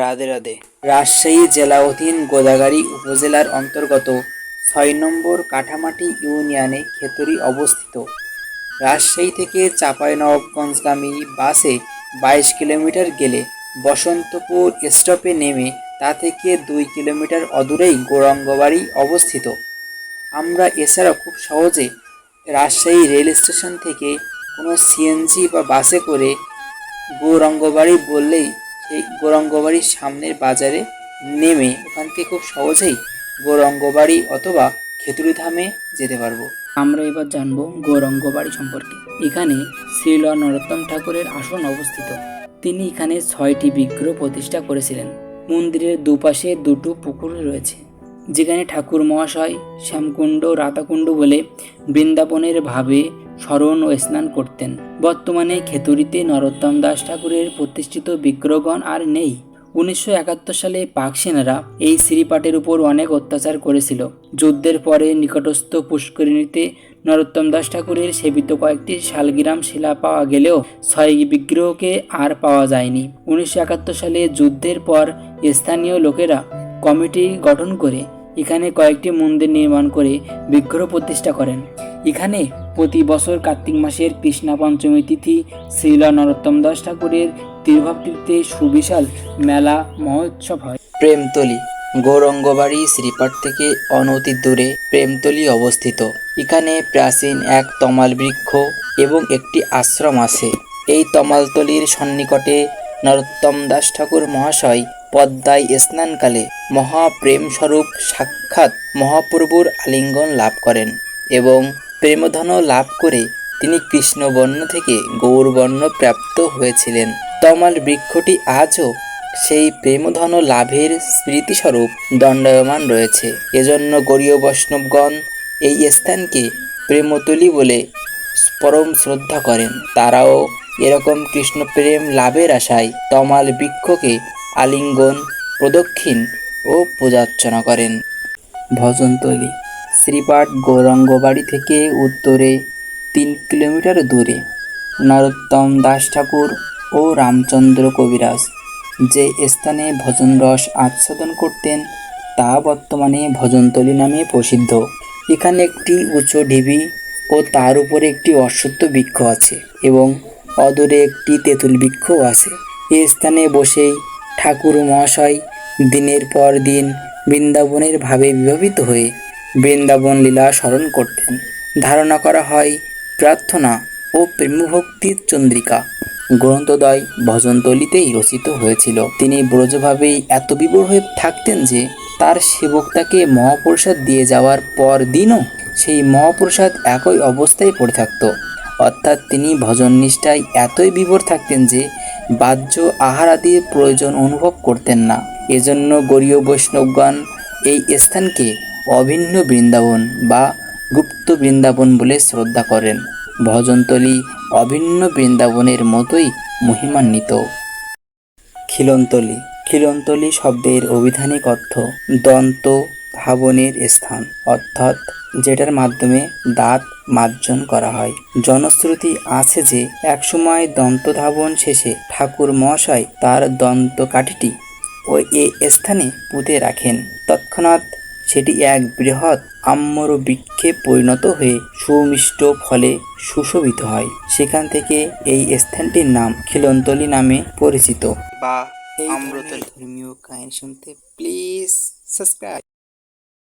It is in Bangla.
রাধে রাধে। রাজশাহী জেলা অধীন গোদাগাড়ি উপজেলার অন্তর্গত ছয় নম্বর কাঠামাটি ইউনিয়নে খেতরি অবস্থিত। রাজশাহী থেকে চাঁপাইনবাবগঞ্জগামী বাসে বাইশ কিলোমিটার গেলে বসন্তপুর স্টপে নেমে তা থেকে দুই কিলোমিটার অদূরেই গৌরঙ্গবাড়ি অবস্থিত। আমরা এছাড়া খুব সহজে রাজশাহী রেল স্টেশন থেকে কোনো সিএনজি বা বাসে করে গৌরঙ্গবাড়ি বললেই সেই গৌরঙ্গবাড়ির সামনের বাজারে নেমে ওখান থেকে খুব সহজেই গৌরঙ্গবাড়ি অথবা খেতুরিধামে যেতে পারব। আমরা এবার জানব গৌরঙ্গবাড়ি সম্পর্কে। এখানে শ্রীল নরোত্তম ঠাকুরের আসন অবস্থিত। তিনি এখানে ছয়টি বিগ্রহ প্রতিষ্ঠা করেছিলেন। মন্দিরের দুপাশে দুটো পুকুর রয়েছে, যেখানে ঠাকুর মহাশয়, শ্যামকুণ্ড রাতাকুণ্ড বলে বৃন্দাবনের ভাবে স্মরণ ও স্নান করতেন। বর্তমানে খেতুরিতে নরোত্তম দাস ঠাকুরের প্রতিষ্ঠিত বিগ্রহগণ আর নেই। উনিশশো একাত্তর সালে পাক সেনারা এই শ্রীপাটের উপর অনেক অত্যাচার করেছিল। যুদ্ধের পরে নিকটস্থ পুষ্করিণীতে নরোত্তম দাস ঠাকুরের সেবিত কয়েকটি শালগ্রাম শিলা পাওয়া গেলেও ছয় বিগ্রহকে আর পাওয়া যায়নি। উনিশশো একাত্তর সালে যুদ্ধের পর স্থানীয় লোকেরা কমিটি গঠন করে এখানে কয়েকটি মন্দির নির্মাণ করে বিগ্রহ প্রতিষ্ঠা করেন। এখানে প্রতি বছর কার্তিক মাসের কৃষ্ণা পঞ্চমী তিথি শ্রীল নরোত্তম দাস ঠাকুরের তিরুভাব তীর্থে সুবিশাল মেলা মহোৎসব হয়। প্রেমতলি, গৌরঙ্গবাড়ি শ্রীপাট থেকে অনতি দূরে প্রেমতলি অবস্থিত। এখানে প্রাচীন এক তমাল বৃক্ষ এবং একটি আশ্রম আছে। এই তমালতলির সন্নিকটে নরোত্তম দাস ঠাকুর মহাশয় পদ্মায় স্নানকালে মহাপ্রেমস্বরূপ সাক্ষাৎ মহাপ্রভুর আলিঙ্গন লাভ করেন এবং প্রেমধন লাভ করে তিনি কৃষ্ণবর্ণ থেকে গৌরবর্ণ প্রাপ্ত হয়েছিলেন। তমাল বৃক্ষটি আজও সেই প্রেমধন লাভের স্মৃতিস্বরূপ দণ্ডায়মান রয়েছে। এজন্য গরীয় বৈষ্ণবগণ এই স্থানকে প্রেমতলি বলে পরম শ্রদ্ধা করেন। তারাও এরকম কৃষ্ণ প্রেম লাভের আশায় তমাল বৃক্ষকে আলিঙ্গন, প্রদক্ষিণ ও পূজার্চনা করেন। ভজনতলি। শ্রীপাঠ গৌরঙ্গবাড়ি থেকে উত্তরে তিন কিলোমিটার দূরে নরোত্তম দাস ঠাকুর ও রামচন্দ্র কবিরাজ। যে স্থানে ভজন রস আচ্ছাদন করতেন, তা বর্তমানে ভজনতলি নামে প্রসিদ্ধ। এখানে একটি উঁচু ঢিবি ও তার উপরে একটি অশ্বত্থ বৃক্ষ আছে এবং অদূরে একটি তেঁতুল বৃক্ষও আছে। এ স্থানে বসেই ঠাকুর মহাশয় দিনের পর দিন বৃন্দাবনের ভাবে বিভাবিত হয়ে বৃন্দাবন লীলা স্মরণ করতেন। ধারণা করা হয়, প্রার্থনা ও প্রেমভক্তির চন্দ্রিকা গ্রন্থদয় ভজনতলিতেই রচিত হয়েছিল। তিনি ব্রজভাবেই এত বিভোর হয়ে থাকতেন যে, তার সেবক তাকে মহাপ্রসাদ দিয়ে যাওয়ার পর দিনও সেই মহাপ্রসাদ একই অবস্থায় পড়ে থাকতো। অর্থাৎ তিনি ভজন নিষ্ঠায় এতই বিভোর থাকতেন যে, বাহ্য আহার আদির প্রয়োজন অনুভব করতেন না। এজন্য গরীয় বৈষ্ণবগণ এই স্থানকে অভিন্ন বৃন্দাবন বা গুপ্ত বৃন্দাবন বলে শ্রদ্ধা করেন। ভজনতলি অভিন্ন বৃন্দাবনের মতোই মহিমান্বিত। খিলনতলি। খিলনতলি শব্দের অভিধানিক অর্থ দন্ত ধাবনের স্থান, অর্থাৎ যেটার মাধ্যমে দাঁত মার্জন করা হয়। জনশ্রুতি আছে যে, একসময় দন্ত ধাবন শেষে ঠাকুর মহাশয় তার দন্ত কাঠিটি ওই এ স্থানে পুঁতে রাখেন। তৎক্ষণাৎ সেটি এক বৃহৎ আম্মর বৃক্ষে পরিণত হয়ে সুমিষ্ট ফলে সুশোভিত হয়। সেখান থেকে এই স্থানটির নাম খিলন্তলি নামে পরিচিত। বা এই ধর্মীয় কাহিনী শুনতে প্লিজ সাবস্ক্রাইব